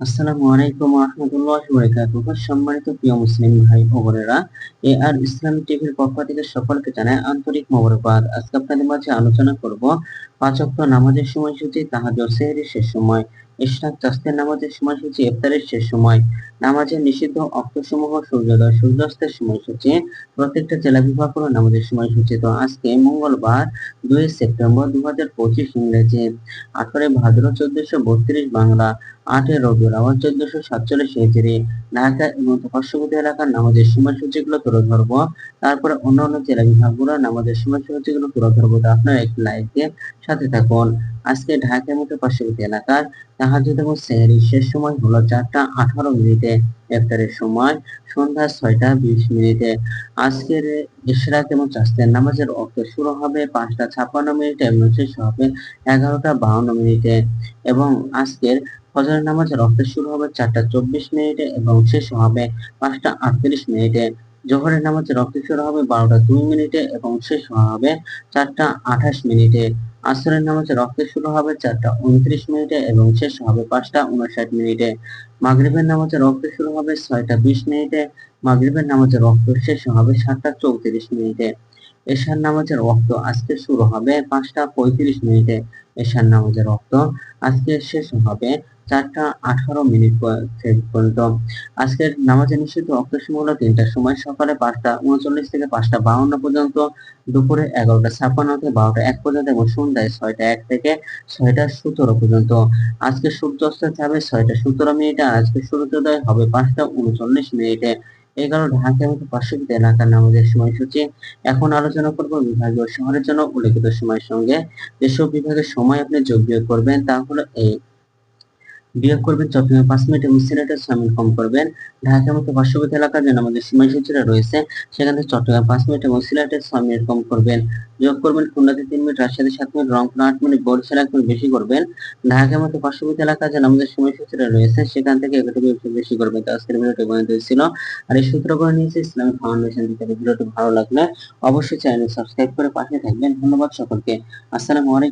আসসালামু আলাইকুম রহমতুল্লাহ বরকাতুহ সম্মানিত প্রিয় মুসলিম ভাই ও বোনেরা এ আর ইসলাম টিভির পক্ষ থেকে সকলকে জানাই আন্তরিক মোবারকবাদ। আজকে আপনাদের মাঝে আলোচনা করব পাঁচ ওয়াক্ত নামাজের সময়সূচি তাহাজ্জুদ সেহরির শেষ সময়, ইশরাক চাস্তের নামাজের সময়সূচি, ইফতারের শেষ সময়, নামাজের নিষিদ্ধ অক্তসমূহ, সূর্যোদয়, সূর্যাস্তের সময়সূচি, প্রত্যেকটা জেলা বিভাগ হলো নামাজের সময়সূচি। তো আজকে মঙ্গলবার, দুই সেপ্টেম্বর দু হাজার পঁচিশ ইংরেজি, আঠারোই ভাদ্র চোদ্দশো বত্রিশ বাংলা, আটই রবিউল আওয়াল চোদ্দশো সাতচল্লিশ হিজরি। ঢাকা এবং পার্শ্ববর্তী এলাকার নামাজের সময়সূচিগুলো তুলে ধরবো। তারপরে অন্যান্য জেলা বিভাগগুলো নামাজের সময়সূচিগুলো তুলে ধরবো। তো আপনারা একটি লাইক দিয়ে সাথে থাকুন। আজকে ঢাকার মতো পার্শ্ববর্তী এলাকার তাহাজুদ এবং সেহরির শেষ সময় হলো চারটা আঠারো মিনিটে ইফতারের সময় সন্ধ্যা ছয়টা বিশ মিনিটে। আজকের ইশরাক এবং চাস্তের নামাজের অর্থ শুরু হবে পাঁচটা ছাপ্পান্ন মিনিটে এবং শেষ হবে এগারোটা বাউন্ন মিনিটে। এবং আজকের ফজরের নামাজের অর্থ শুরু হবে চারটা চব্বিশ মিনিটে এবং শেষ হবে পাঁচটা আটত্রিশ মিনিটে। জোহরের নামাজের রক্ত শুরু হবে বারোটা দুই মিনিটে এবং শেষ হবে চারটা আঠাশ মিনিটে। আসরের নামাজ রক্ত শুরু হবে চারটা উনত্রিশ মিনিটে এবং শেষ হবে পাঁচটা উনষাট মিনিটে। মাগরিবের নামাজের রক্ত শুরু হবে ছয়টা বিশ মিনিটে। মাগরিবের নামাজের রক্ত শেষ হবে সাতটা চৌত্রিশ মিনিটে। এশার নামাজের রক্ত আজকে শুরু হবে পাঁচটা পঁয়ত্রিশ মিনিটে। এশার নামাজের রক্ত আজকে শেষ হবে চারটা আঠারো মিনিট পর্যন্ত। আজকের নামাজের নিষিদ্ধ অক্ত সময় হলো তিনটার সময় সকালে পাঁচটা উনচল্লিশ থেকে পাঁচটা বাউন্ন পর্যন্ত, দুপুরে এগারোটা ছাপ্পান্ন থেকে বারোটা এক পর্যন্ত এবং সন্ধ্যায় ছয়টা এক থেকে ছয়টা সতেরো পর্যন্ত। আজকে সূর্যাস্ত যাবে ছয়টা সতেরো মিনিটে, আজকে সূর্যোদয় হবে পাঁচটা উনচল্লিশ মিনিটে। এগারো ঢাকা এবং পার্শ্ববর্তী এলাকার নামাজের সময়সূচি এখন আলোচনা করব বিভাগীয় শহরের জন্য উল্লেখিত সময়ের সঙ্গে। যেসব বিভাগের সময় আপনি যোগ বিয়োগ করবেন তা হলো এই বিয়োগ করবেন চট্টগ্রামে পাঁচ মিনিট এবং সিলেটে ছয় মিনিট কম করবেন। ঢাকার মতো পার্শ্ববর্তী এলাকার যে আমাদের সীমাসূচিরা রয়েছে, সেখান থেকে চট্টগ্রাম পাঁচ মিনিট এবং সিলেটে ছয় মিনিট কম করবেন। যোগ করবেন খুলনাতে তিন মিনিট রাজশাহী সাত মিনিট, রংপুর আট মিনিট, বরিশাল এক মিনিট বেশি করবেন। ঢাকার মতো পার্শ্ববর্তী এলাকা যে আমাদের সময়সূচিরা রয়েছে, সেখান থেকে একটু বেশি করবেন। তো আজকের ভিডিওটি বন্ধ ছিল। আর এই সূত্র করে নিয়েছে, ইসলামিক ফাউন্ডেশন থেকে ভিডিওটি ভালো লাগলে অবশ্যই চ্যানেল সাবস্ক্রাইব করে পাশে থাকবেন। ধন্যবাদ সকলকে। আসসালামু আলাইকুম।